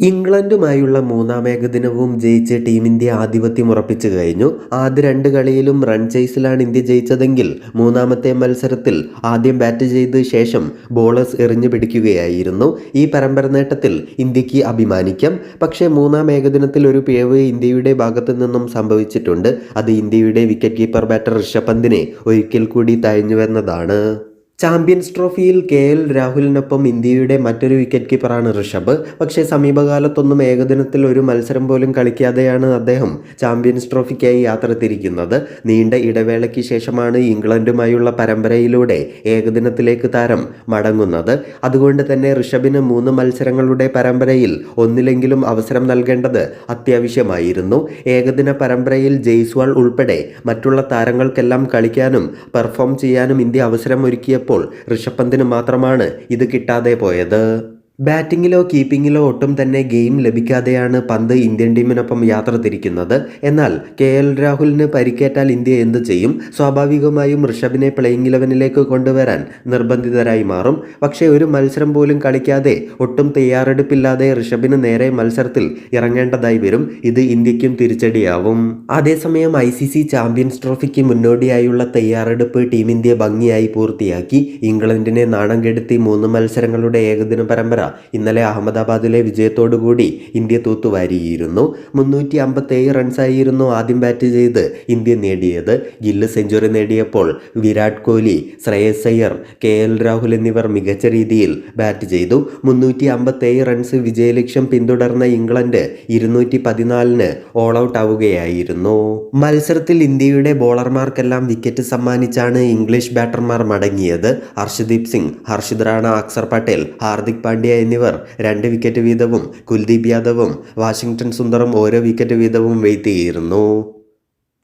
ഇംഗ്ലണ്ടുമായുള്ള മൂന്നാം ഏകദിനവും ജയിച്ച് team India ആധിപത്യം ഉറപ്പിച്ചു കഴിഞ്ഞു. ആദ്യ രണ്ട് കളിയിലും റൺ ചേസിലാണ് ഇന്ത്യ ജയിച്ചതെങ്കിൽ മൂന്നാമത്തെ മത്സരത്തിൽ ആദ്യം ബാറ്റ് ചെയ്ത ശേഷം ബോളേഴ്സ് എറിഞ്ഞു പിടിക്കുകയായിരുന്നു. ഈ പരമ്പര നേട്ടത്തിൽ ഇന്ത്യയ്ക്ക് അഭിമാനിക്കാം. പക്ഷേ മൂന്നാം ഏകദിനത്തിൽ ഒരു പിഴവ് ഇന്ത്യയുടെ ഭാഗത്തു നിന്നും സംഭവിച്ചിട്ടുണ്ട്. അത് ഇന്ത്യയുടെ വിക്കറ്റ് കീപ്പർ ബാറ്റർ ഋഷഭ് പന്തിനെ ഒരിക്കൽ കൂടി തഴഞ്ഞുവെന്നതാണ് ചാമ്പ്യൻസ് ട്രോഫിയിൽ കെ എൽ രാഹുലിനൊപ്പം ഇന്ത്യയുടെ മറ്റൊരു വിക്കറ്റ് കീപ്പറാണ് ഋഷഭ്. പക്ഷേ സമീപകാലത്തൊന്നും ഏകദിനത്തിൽ ഒരു മത്സരം പോലും കളിക്കാതെയാണ് അദ്ദേഹം ചാമ്പ്യൻസ് ട്രോഫിക്കായി യാത്ര തിരിക്കുന്നത് നീണ്ട ഇടവേളയ്ക്ക് ശേഷമാണ് ഇംഗ്ലണ്ടുമായുള്ള പരമ്പരയിലൂടെ ഏകദിനത്തിലേക്ക് താരം മടങ്ങുന്നത്. അതുകൊണ്ട് തന്നെ ഋഷഭിന് മൂന്ന് മത്സരങ്ങളുടെ പരമ്പരയിൽ ഒന്നിലെങ്കിലും അവസരം നൽകേണ്ടത് അത്യാവശ്യമായിരുന്നു. ഏകദിന പരമ്പരയിൽ ജയ്സ്വാൾ ഉൾപ്പെടെ മറ്റുള്ള താരങ്ങൾക്കെല്ലാം കളിക്കാനും പെർഫോം ചെയ്യാനും ഇന്ത്യ അവസരം ഒരുക്കിയപ്പോൾ ഋഷഭ് പന്തിന് മാത്രമാണ് ഇത് കിട്ടാതെ പോയത്. ബാറ്റിങ്ങിലോ കീപ്പിങ്ങിലോ ഒട്ടും തന്നെ ഗെയിം ലഭിക്കാതെയാണ് പന്ത് ഇന്ത്യൻ ടീമിനൊപ്പം യാത്ര തിരിക്കുന്നത്. എന്നാൽ കെ എൽ രാഹുലിന് പരിക്കേറ്റാൽ ഇന്ത്യ എന്തു ചെയ്യും? സ്വാഭാവികമായും ഋഷഭിനെ പ്ലേയിങ് ഇലവനിലേക്ക് കൊണ്ടുവരാൻ നിർബന്ധിതരായി മാറും. പക്ഷേ ഒരു മത്സരം പോലും കളിക്കാതെ ഒട്ടും തയ്യാറെടുപ്പില്ലാതെ ഋഷഭിന് നേരെ മത്സരത്തിൽ ഇറങ്ങേണ്ടതായി വരും. ഇത് ഇന്ത്യക്കും തിരിച്ചടിയാവും. അതേസമയം ഐ സി സി ചാമ്പ്യൻസ് ട്രോഫിക്ക് മുന്നോടിയായുള്ള തയ്യാറെടുപ്പ് ടീം ഇന്ത്യ ഭംഗിയായി പൂർത്തിയാക്കി. ഇംഗ്ലണ്ടിനെ നാണം കെടുത്തി മൂന്ന് മത്സരങ്ങളുടെ ഏകദിന പരമ്പര ഇന്നലെ അഹമ്മദാബാദിലെ വിജയത്തോടുകൂടി ഇന്ത്യ തൂത്തുവാരിയിരുന്നു. മുന്നൂറ്റി അമ്പത്തേഴ് റൺസായിരുന്നു ആദ്യം ബാറ്റ് ചെയ്ത് ഇന്ത്യ നേടിയത്. ഗില്ല് സെഞ്ചുറി നേടിയപ്പോൾ വിരാട് കോഹ്ലി ശ്രേയസ് അയ്യർ കെ എൽ രാഹുൽ എന്നിവർ മികച്ച രീതിയിൽ ബാറ്റ് ചെയ്തു. മുന്നൂറ്റി അമ്പത്തേഴ് റൺസ് വിജയലക്ഷ്യം പിന്തുടർന്ന ഇംഗ്ലണ്ട് ഇരുന്നൂറ്റി പതിനാലിന് ഓൾ ഔട്ട് ആവുകയായിരുന്നു. മത്സരത്തിൽ ഇന്ത്യയുടെ ബോളർമാർക്കെല്ലാം വിക്കറ്റ് സമ്മാനിച്ചാണ് ഇംഗ്ലീഷ് ബാറ്റർമാർ മടങ്ങിയത്. ഹർഷദീപ് സിംഗ് ഹർഷിത് റാണ അക്സർ പട്ടേൽ ഹാർദിക് പാണ്ഡ്യ എന്നിവർ രണ്ട് വിക്കറ്റ് വീതവും കുൽദീപ് യാദവും വാഷിംഗ്ടൺ സുന്ദറും ഓരോ വിക്കറ്റ് വീതവും വീഴ്ത്തിയിരുന്നു